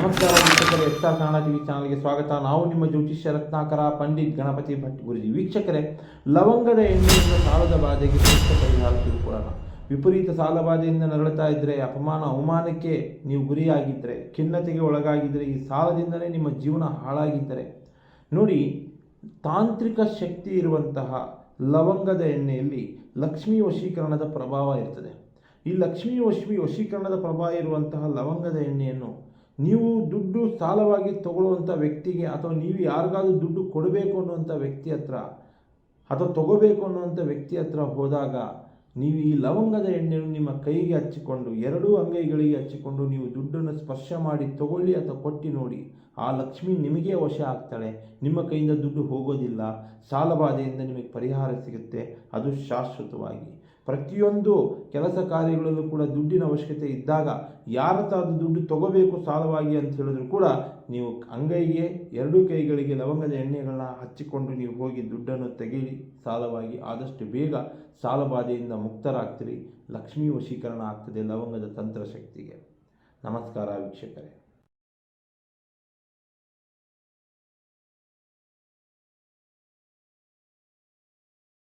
ನಮಸ್ಕಾರ ವೀಕ್ಷಕರೇ R Kannada TV ಚಾನಲ್ಗೆ ಸ್ವಾಗತ. ನಾವು ನಿಮ್ಮ ಜ್ಯೋತಿಷ್ಯ ರತ್ನಾಕರ ಪಂಡಿತ್ ಗಣಪತಿ ಭಟ್ ಗುರುಜಿ. ವೀಕ್ಷಕರೇ, ಲವಂಗದ ಎಣ್ಣೆಯಿಂದ ಸಾಲದ ಬಾಧೆಗೆ ಸೂಕ್ತ ಪರಿಹಾರ ತಿಳ್ಕೊಳ್ಳೋಣ. ವಿಪರೀತ ಸಾಲ ಬಾಧೆಯಿಂದ ನರಳುತ್ತಾ ಇದ್ದರೆ ಅಪಮಾನ, ಅವಮಾನಕ್ಕೆ ನೀವು ಗುರಿಯಾಗಿದ್ದರೆ ಖಿನ್ನತೆಗೆ ಒಳಗಾಗಿದ್ದರೆ ಈ ಸಾಲದಿಂದಲೇ ನಿಮ್ಮ ಜೀವನ ಹಾಳಾಗಿದ್ದರೆ. ನೋಡಿ, ತಾಂತ್ರಿಕ ಶಕ್ತಿ ಇರುವಂತಹ ಲವಂಗದ ಎಣ್ಣೆಯಲ್ಲಿ ಲಕ್ಷ್ಮೀ ವಶೀಕರಣದ ಪ್ರಭಾವ ಇರ್ತದೆ. ಈ ಲಕ್ಷ್ಮೀ ವಶ್ಮಿ ವಶೀಕರಣದ ಪ್ರಭಾವ ಇರುವಂತಹ ಲವಂಗದ ಎಣ್ಣೆಯನ್ನು ನೀವು ದುಡ್ಡು ಸಾಲವಾಗಿ ತಗೊಳ್ಳುವಂಥ ವ್ಯಕ್ತಿಗೆ ಅಥವಾ ನೀವು ಯಾರಿಗಾದ್ರೂ ದುಡ್ಡು ಕೊಡಬೇಕು ಅನ್ನುವಂಥ ವ್ಯಕ್ತಿ ಹತ್ರ ಅಥವಾ ತಗೋಬೇಕು ಅನ್ನುವಂಥ ವ್ಯಕ್ತಿ ಹತ್ರ ಹೋದಾಗ ನೀವು ಈ ಲವಂಗದ ಎಣ್ಣೆಯನ್ನು ನಿಮ್ಮ ಕೈಗೆ ಹಚ್ಚಿಕೊಂಡು, ಎರಡೂ ಅಂಗೈಗಳಿಗೆ ಹಚ್ಚಿಕೊಂಡು ನೀವು ದುಡ್ಡನ್ನು ಸ್ಪರ್ಶ ಮಾಡಿ ತಗೊಳ್ಳಿ ಅಥವಾ ಕೊಟ್ಟು ನೋಡಿ, ಆ ಲಕ್ಷ್ಮಿ ನಿಮಗೇ ವಶ ಆಗ್ತಾಳೆ. ನಿಮ್ಮ ಕೈಯಿಂದ ದುಡ್ಡು ಹೋಗೋದಿಲ್ಲ. ಸಾಲಬಾಧೆಯಿಂದ ನಿಮಗೆ ಪರಿಹಾರ ಸಿಗುತ್ತೆ. ಅದು ಶಾಶ್ವತವಾಗಿ. ಪ್ರತಿಯೊಂದು ಕೆಲಸ ಕಾರ್ಯಗಳಲ್ಲೂ ಕೂಡ ದುಡ್ಡಿನ ಅವಶ್ಯಕತೆ ಇದ್ದಾಗ ಯಾರ ದುಡ್ಡು ತಗೋಬೇಕು ಸಾಲವಾಗಿ ಅಂತ ಹೇಳಿದ್ರು ಕೂಡ ನೀವು ಅಂಗೈಗೆ ಎರಡೂ ಕೈಗಳಿಗೆ ಲವಂಗದ ಎಣ್ಣೆಗಳನ್ನ ಹಚ್ಚಿಕೊಂಡು ನೀವು ಹೋಗಿ ದುಡ್ಡನ್ನು ತೆಗೀರಿ ಸಾಲವಾಗಿ ಆದಷ್ಟು ಬೇಗ ಸಾಲಬಾಧೆಯಿಂದ ಮುಕ್ತರಾಗ್ತೀರಿ. ಲಕ್ಷ್ಮೀ ವಶೀಕರಣ ಆಗ್ತದೆ ಲವಂಗದ ತಂತ್ರಶಕ್ತಿಗೆ. ನಮಸ್ಕಾರ ವೀಕ್ಷಕರೇ.